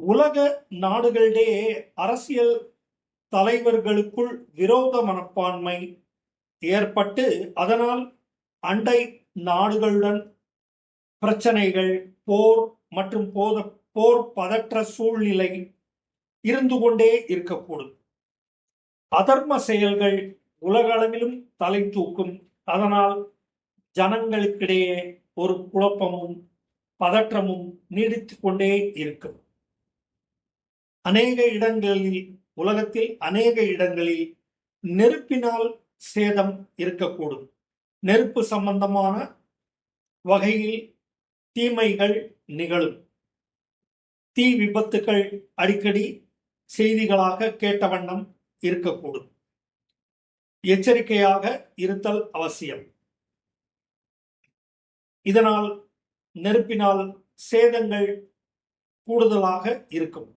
உலக நாடுகளிடையே அரசியல் தலைவர்களுக்குள் விரோத மனப்பான்மை ஏற்பட்டு அதனால் அண்டை நாடுகளுடன் பிரச்சனைகள் போர் மற்றும் போத போர் பதற்ற சூழ்நிலை இருந்து கொண்டே இருக்கக்கூடும். அதர்ம செயல்கள் உலகளவிலும் தலை தூக்கும். அதனால் ஜனங்களுக்கிடையே ஒரு குழப்பமும் பதற்றமும் நீடித்து கொண்டே இருக்கும். அநேக இடங்களில் உலகத்தில் அநேக இடங்களில் நெருப்பினால் சேதம் இருக்கக்கூடும். நெருப்பு சம்பந்தமான வகையில் தீமைகள் நிகழும். தீ விபத்துக்கள் அடிக்கடி செய்திகளாக கேட்ட வண்ணம் இருக்கக்கூடும். எச்சரிக்கையாக இருத்தல் அவசியம். இதனால் நெருப்பினால் சேதங்கள் கூடுதலாக இருக்கும்.